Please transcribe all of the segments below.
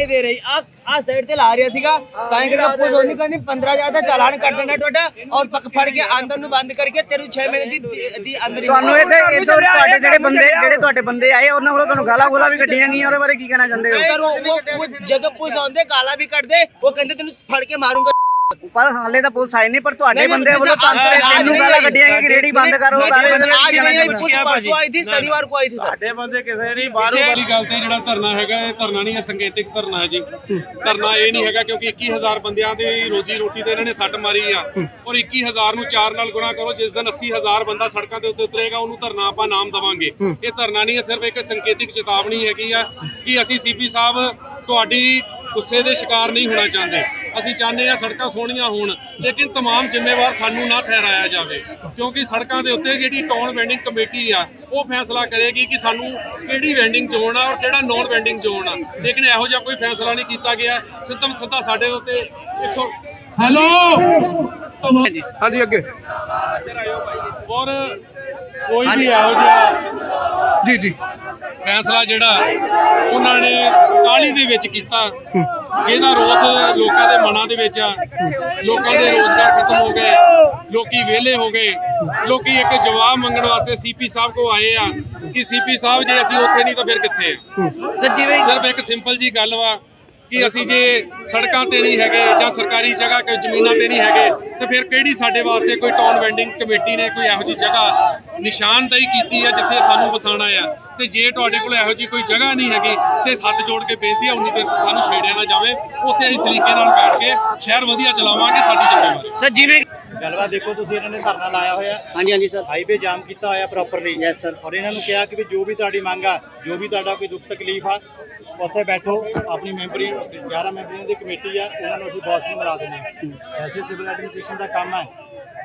ਨਹੀਂ ਦੇ ਰਹੀ। ਆ ਆ ਸਾਈਡ ਤੇ ਲਾ ਰਿਹਾ ਸੀਗਾ। ਤਾਂ ਕਿ ਪੁਲਿਸ ਉਹਨੇ ਕਹਿੰਦੀ 15000 ਦਾ ਚਲਾਨ ਕੱਟ ਦੇਣਾ ਤੁਹਾਡਾ ਔਰ ਪੱਕ ਫੜ ਕੇ ਅੰਦਰ ਨੂੰ ਬੰਦ ਕਰਕੇ ਤੇਰੂ 6 ਮਹੀਨੇ ਦੀ ਦੀ ਅੰਦਰ ਤੁਹਾਨੂੰ ਇੱਥੇ ਇੱਥੇ ਤੁਹਾਡੇ ਜਿਹੜੇ ਬੰਦੇ ਜਿਹੜੇ ਤੁਹਾਡੇ ਬੰਦੇ ਆਏ ਉਹਨਾਂ ਵੱਲੋਂ ਤੁਹਾਨੂੰ ਗਾਲਾਂ ਗੋਲਾ ਵੀ ਕੱਢੀਆਂ ਗਈਆਂ ਉਹਦੇ ਬਾਰੇ ਕੀ ਕਹਿਣਾ ਚਾਹੁੰਦੇ ਹੋ? ਜਦੋਂ ਪੁਲਿਸ ਆਉਂਦੇ ਗਾਲਾਂ ਵੀ ਕੱਢਦੇ ਉਹ ਕਹਿੰਦੇ ਤੈਨੂੰ ਫੜ ਕੇ ਮਾਰੂੰਗਾ। ਪਰ ਹਾਲੇ ਤਾਂ ਪੁਲਿਸ ਆਈ ਨਹੀਂ ਪਰ ਤੁਹਾਡੇ ਬੰਦੇ ਵੱਲੋਂ 500 ਤੈਨੂੰ ਗਾਲਾਂ ਕੱਢੀਆਂ ਕਿ ਰੇੜੀ ਬੰਦ ਕਰੋ ਗਾਲਾਂ ਅੱਜ ਨਹੀਂ ਪੁਲਿਸ ਆਈ ਸੀ ਸ਼ਨੀਵਾਰ ਕੋ ਆਈ ਸੀ ਸਾਡੇ ਬੰਦੇ ਕਿਸੇ ਨਹੀਂ ਬਾਹਰੋਂ ਵਾਲੀ ਗੱਲ ਤੇ ਜਿਹੜਾ ਧਰਨਾ ਹੈਗਾ ਇਹ ਧਰਨਾ ਨਹੀਂ ਹੈ ਸੰਕੇਤਿਕ ਧਰਨਾ ਹੈ ਜੀ। ਧਰਨਾ ਇਹ ਨਹੀਂ ਹੈਗਾ ਕਿਉਂਕਿ 21000 ਬੰਦਿਆਂ ਦੀ ਰੋਜੀ ਰੋਟੀ ਤੇ ਇਹਨਾਂ ਨੇ ਸੱਟ ਮਾਰੀ ਆ। ਔਰ 21000 ਨੂੰ 4 ਨਾਲ ਗੁਣਾ ਕਰੋ ਜਿਸ ਦਿਨ 80000 ਬੰਦਾ ਸੜਕਾਂ ਦੇ ਉੱਤੇ ਉਤਰੇਗਾ ਉਹਨੂੰ ਧਰਨਾ ਆਪਾਂ ਨਾਮ ਦਵਾਂਗੇ। ਇਹ ਧਰਨਾ ਨਹੀਂ ਹੈ ਸਿਰਫ ਇੱਕ ਸੰਕੇਤਿਕ ਚੇਤਾਵਨੀ ਹੈਗੀ ਆ ਕਿ ਅਸੀਂ ਸੀਪੀ ਸਾਹਿਬ ਤੁਹਾਡੀ ਗੁੱਸੇ ਦੇ ਸ਼ਿਕਾਰ ਨਹੀਂ ਹੋਣਾ ਚਾਹੁੰਦੇ। ਅਸੀਂ ਚਾਹੁੰਦੇ ਆ ਸੜਕਾਂ ਸੋਹਣੀਆਂ ਹੋਣ ਲੇਕਿਨ ਤਮਾਮ ਜ਼ਿੰਮੇਵਾਰ ਸਾਨੂੰ ਨਾ ਠਹਿਰਾਇਆ ਜਾਵੇ। ਕਿਉਂਕਿ ਸੜਕਾਂ ਦੇ ਉੱਤੇ ਜਿਹੜੀ ਟਾਊਨ ਵੈਂਡਿੰਗ ਕਮੇਟੀ ਆ ਉਹ ਫੈਸਲਾ ਕਰੇਗੀ ਕਿ ਸਾਨੂੰ ਕਿਹੜੀ ਵੈਂਡਿੰਗ ਜ਼ੋਨ ਆ ਔਰ ਕਿਹੜਾ ਨਾਨ ਵੈਂਡਿੰਗ ਜ਼ੋਨ ਆ। ਲੇਕਿਨ ਇਹੋ ਜਿਹਾ ਕੋਈ ਫੈਸਲਾ ਨਹੀਂ ਕੀਤਾ ਗਿਆ। ਸਿੱਧਮ ਸਿੱਧਾ ਸਾਡੇ ਉੱਤੇ ਹੈਲੋ ਹਾਂਜੀ ਅੱਗੇ। ਔਰ ਕੋਈ ਵੀ ਇਹੋ ਜਿਹਾ ਜੀ ਜੀ। ਫੈਸਲਾ ਜਿਹੜਾ ਉਹਨਾਂ ਨੇ ਕਾਲੀ ਦੇ ਵਿੱਚ ਕੀਤਾ ਜਿਹਦਾ ਰੋਸ ਲੋਕਾਂ ਦੇ ਮਨਾਂ ਦੇ ਵਿੱਚ ਆ। ਲੋਕਾਂ ਦੇ ਰੋਜ਼ਗਾਰ ਖਤਮ ਹੋ ਗਏ ਲੋਕੀ ਵਿਹਲੇ ਹੋ ਗਏ। ਲੋਕੀ ਇੱਕ ਜਵਾਬ ਮੰਗਣ ਵਾਸਤੇ ਸੀਪੀ ਸਾਹਿਬ ਕੋ ਆਏ ਆ ਕਿ ਸੀਪੀ ਸਾਹਿਬ ਜੇ ਅਸੀਂ ਉੱਥੇ ਨਹੀਂ ਤਾਂ ਫਿਰ ਕਿੱਥੇ ਸੱਚੀ ਬਈ ਸਿਰਫ ਇੱਕ ਸਿੰਪਲ ਜੀ ਗੱਲ ਵਾ ਕਿ ਅਸੀਂ ਜੇ ਸੜਕਾਂ ਤੇ ਨਹੀਂ ਹੈਗੇ ਜਾਂ ਸਰਕਾਰੀ ਜਗ੍ਹਾ ਕੋਈ ਜ਼ਮੀਨਾਂ ਤੇ ਨਹੀਂ ਹੈਗੇ, ਤੇ ਫਿਰ ਕਿਹੜੀ ਸਾਡੇ ਵਾਸਤੇ ਕੋਈ ਟਾਊਨ ਵੈਂਡਿੰਗ ਕਮੇਟੀ ਨੇ ਕੋਈ ਇਹੋ ਜੀ ਜਗ੍ਹਾ ਨਿਸ਼ਾਨਦਾਈ ਕੀਤੀ ਹੈ ਜਿੱਥੇ ਸਾਨੂੰ ਬਸਾਣਾ ਆ ਤੇ ਜੇ ਤੁਹਾਡੇ ਕੋਲ ਇਹੋ ਜੀ ਕੋਈ ਜਗ੍ਹਾ ਨਹੀਂ ਹੈਗੀ ਤੇ ਸੱਤ ਜੋੜ ਕੇ ਬੇਨਤੀ ਹੈ ਉਨੀ ਦੇਰ ਸਾਨੂੰ ਛੇੜਿਆ ਨਾ ਜਾਵੇ। ਉੱਥੇ ਅਸੀਂ ਸਲੀਕੇ ਨਾਲ ਬੈਠ ਕੇ ਸ਼ਹਿਰ ਵਧੀਆ ਚਲਾਵਾਂਗੇ ਸਾਡੀ ਜ਼ਿੰਮੇਵਾਰੀ। ਸਰ, ਜਿਵੇਂ ਗੱਲਬਾਤ ਦੇਖੋ ਤੁਸੀਂ ਇਹਨਾਂ ਨੇ ਧਰਨਾ ਲਾਇਆ ਹੋਇਆ। ਹਾਂਜੀ ਹਾਂਜੀ ਸਰ। ਹਾਈਵੇ ਜਾਮ ਕੀਤਾ ਹੋਇਆ ਪ੍ਰੋਪਰਲੀ ਯੈਸ ਸਰ ਔਰ ਇਹਨਾਂ ਨੂੰ ਕਿਹਾ ਕਿ ਵੀ ਜੋ ਵੀ ਤੁਹਾਡੀ ਮੰਗ ਆ ਜੋ ਵੀ ਤੁਹਾਡਾ ਕੋਈ ਦੁੱਖ ਤਕਲੀਫ ਆ ਉੱਥੇ ਬੈਠੋ। ਆਪਣੀ ਮੈਂਬਰੀ 11 ਮੈਂਬਰੀਆਂ ਦੀ ਕਮੇਟੀ ਆ ਉਹਨਾਂ ਨੂੰ ਅਸੀਂ ਬੌਸ ਨੂੰ ਮਿਲਾ ਦਿੰਦੇ ਹਾਂ। ਐਸੇ ਸਿਵਲ ਐਡਮਿਨਿਸਟ੍ਰੇਸ਼ਨ ਦਾ ਕੰਮ ਹੈ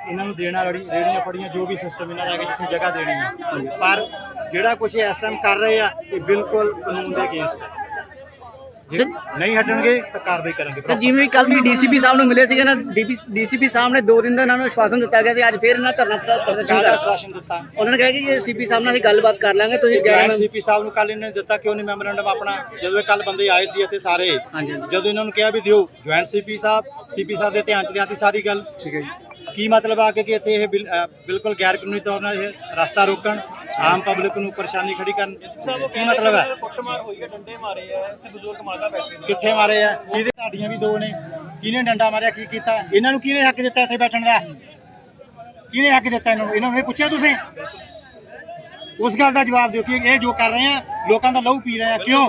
ਇਹਨਾਂ ਨੂੰ ਦੇਣਾ ਰੜੀ ਰੇੜੀਆਂ ਫੜੀਆਂ ਜੋ ਵੀ ਸਿਸਟਮ ਇਹਨਾਂ ਦਾ ਹੈਗਾ ਜਿੱਥੇ ਜਗ੍ਹਾ ਦੇਣੀ ਹੈ ਪਰ ਜਿਹੜਾ ਕੁਝ ਇਸ ਟਾਈਮ ਕਰ ਰਹੇ ਆ ਇਹ ਬਿਲਕੁਲ ਕਾਨੂੰਨ ਦੇ ਅਗੇਂਸਟ ਹੈ ਨਹੀਂ ਹਟਣਗੇ ਤਾਂ ਕਾਰਵਾਈ ਕਰਾਂਗੇ ਸਰ ਜਿਵੇਂ ਕੱਲ ਵੀ ਡੀਸੀਪੀ ਸਾਹਿਬ ਨੂੰ ਮਿਲੇ ਸੀਗੇ ਨਾ ਡੀਸੀਪੀ ਸਾਹਿਬ ਨੇ ਦੋ ਦਿਨ ਦਾ ਇਹਨਾਂ ਨੂੰ ਆਸ਼ਵਾਸਨ ਦਿੱਤਾ ਗਿਆ ਸੀ ਅੱਜ ਫੇਰ ਇਹਨਾਂ ਧਰਨਾ ਪ੍ਰ- ਪ੍ਰਦਰਸ਼ਨ ਕਰ ਆਸ਼ਵਾਸਨ ਦਿੱਤਾ। ਉਹਨਾਂ ਨੇ ਕਿਹਾ ਕਿ ਸੀਪੀ ਸਾਹਿਬ ਨਾਲ ਅਸੀਂ ਗੱਲਬਾਤ ਕਰ ਲਾਂਗੇ ਤੁਸੀਂ ਗੈਰ ਸੀਪੀ ਸਾਹਿਬ ਨੂੰ ਕੱਲ ਇਹਨਾਂ ਨੇ ਦਿੱਤਾ ਕਿ ਉਹਨੇ ਮੈਮੋਰੈਂਡਮ ਆਪਣਾ? ਜਦੋਂ ਇਹ ਕੱਲ ਬੰਦੇ ਆਏ ਸੀ ਇੱਥੇ ਸਾਰੇ। ਜਦੋਂ ਇਹਨਾਂ ਨੂੰ ਕਿਹਾ ਵੀ ਦਿਓ ਜੁਆਇੰਟ ਸੀਪੀ ਸਾਹਿਬ ਸੀਪੀ ਸਾਹਿਬ ਦੇ ਧਿਆਨ ਚ ਲਿਆਤੀ ਸਾਰੀ ਗੱਲ। ਠੀਕ ਹੈ ਜੀ। ਕੀ ਮਤਲਬ ਆ ਕਿ ਇੱਥੇ ਇਹ ਬਿਲਕੁਲ ਗੈਰ ਕਾਨੂੰਨੀ ਤੌਰ ਨਾਲ ਇਹ ਰਸਤਾ ਰੋਕਣ? ਆਮ ਪਬਲਿਕ ਨੂੰ ਪਰੇਸ਼ਾਨੀ ਖੜੀ ਕਰਨ ਕੀ ਮਤਲਬ ਹੈ? ਕੁੱਟਮਾਰ ਹੋਈ ਹੈ ਡੰਡੇ ਮਾਰੇ ਆ ਤੇ ਬਜ਼ੁਰਗ ਮਾਤਾ ਬੈਠੇ ਨੇ। ਕਿੱਥੇ ਮਾਰੇ ਆ? ਕਿਹਦੇ? ਤੁਹਾਡੀਆਂ ਵੀ ਦੋ ਨੇ। ਕਿਹਨੇ ਡੰਡਾ ਮਾਰਿਆ ਕੀ ਕੀਤਾ? ਇਹਨਾਂ ਨੂੰ ਕਿਹਨੇ ਹੱਕ ਦਿੱਤਾ ਇੱਥੇ ਬੈਠਣ ਦਾ? ਕਿਹਨੇ ਹੱਕ ਦਿੱਤਾ ਇਹਨਾਂ ਨੂੰ? ਇਹਨਾਂ ਨੂੰ ਇਹ ਪੁੱਛਿਆ ਤੁਸੀਂ? ਉਸ ਗੱਲ ਦਾ ਜਵਾਬ ਦਿਓ ਕਿ ਇਹ ਜੋ ਕਰ ਰਹੇ ਆ ਲੋਕਾਂ ਦਾ ਲਹੂ ਪੀ ਰਹੇ ਆ ਕਿਉਂ?